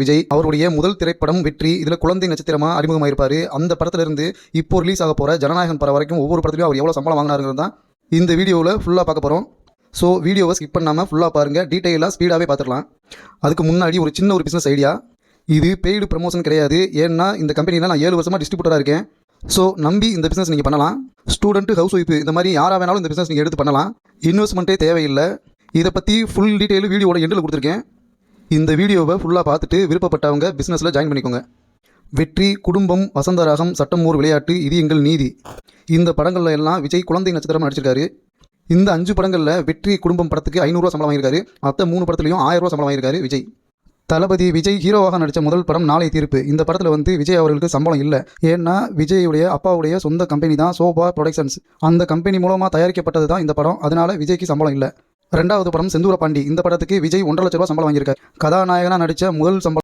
விஜய் அவருடைய முதல் திரைப்படம் வெற்றி. இதில் குழந்தை நட்சத்திரமாக அறிமுகமாயிருப்பார். அந்த படத்திலிருந்து இப்போ ரிலீஸ் ஆக போகிற ஜனநாயகன் படம் வரைக்கும் ஒவ்வொரு படத்துலையும் அவர் எவ்வளோ சம்பளம் வாங்கினாருங்கிறது தான் இந்த வீடியோவில் ஃபுல்லாக பார்க்க போகிறோம் ஸோ வீடியோவை ஸ்கிப் பண்ணாமல் ஃபுல்லாக பாருங்கள் டீட்டெயிலாக ஸ்பீடாகவே பார்த்துடலாம். அதுக்கு முன்னாடி ஒரு சின்ன ஒரு பிஸ்னஸ் ஐடியா இது பெய்டு ப்ரமோஷன் கிடையாது. ஏன்னா இந்த கம்பெனியில் நான் ஏழு வருஷமாக டிஸ்ட்ரிபியூட்டராக இருக்கேன். ஸோ நம்பி இந்த பிஸ்னஸ் நீங்கள் பண்ணலாம். ஸ்டூடெண்ட் ஹவுஸ் ஒய்ஃப் இந்த மாதிரி யாராக வேணாலும் இந்த பிஸ்னஸ் நீங்கள் எடுத்து பண்ணலாம். இன்வெஸ்ட்மெண்ட்டே தேவையில்லை. இதை பற்றி ஃபுல் டீட்டெயிலு வீடியோட எண்டில் கொடுத்துருக்கேன். இந்த வீடியோவை ஃபுல்லாக பார்த்துட்டு விருப்பப்பட்டவங்க பிஸ்னஸில் ஜாயின் பண்ணிக்கோங்க. வெற்றி குடும்பம் வசந்தராகம் சட்டமூர் விளையாட்டு இது எங்கள் நீதி. இந்த படங்கள்ல எல்லாம் விஜய் குழந்தை நட்சத்திரமாக நடிச்சிருக்காரு. இந்த அஞ்சு படங்களில் வெற்றி குடும்பம் படத்துக்கு ஐநூறுரூவா சம்பளம் வாங்கியிருக்காரு. மற்ற மூணு படத்துலையும் ஆயிரம் ரூபா சம்பளம் வாங்கியிருக்காரு விஜய். தளபதி விஜய் ஹீரோவாக நடித்த முதல் படம் நாளை தீர்ப்பு. இந்த படத்தில் வந்து விஜய் அவர்களுக்கு சம்பளம் இல்லை. ஏன்னா விஜயுடைய அப்பாவுடைய சொந்த கம்பெனி தான் சோபா ப்ரொடக்ஷன்ஸ் அந்த கம்பெனி மூலமாக தயாரிக்கப்பட்டது தான் இந்த படம். அதனால விஜய்க்கு சம்பளம் இல்லை. ரெண்டாவது படம் செந்தூர பாண்டி இந்த படத்துக்கு விஜய் ஒன்றரை லட்ச ரூபா சம்பளம் வாங்கியிருக்காரு. கதாநாயகனாக நடித்த முதல் சம்பளம்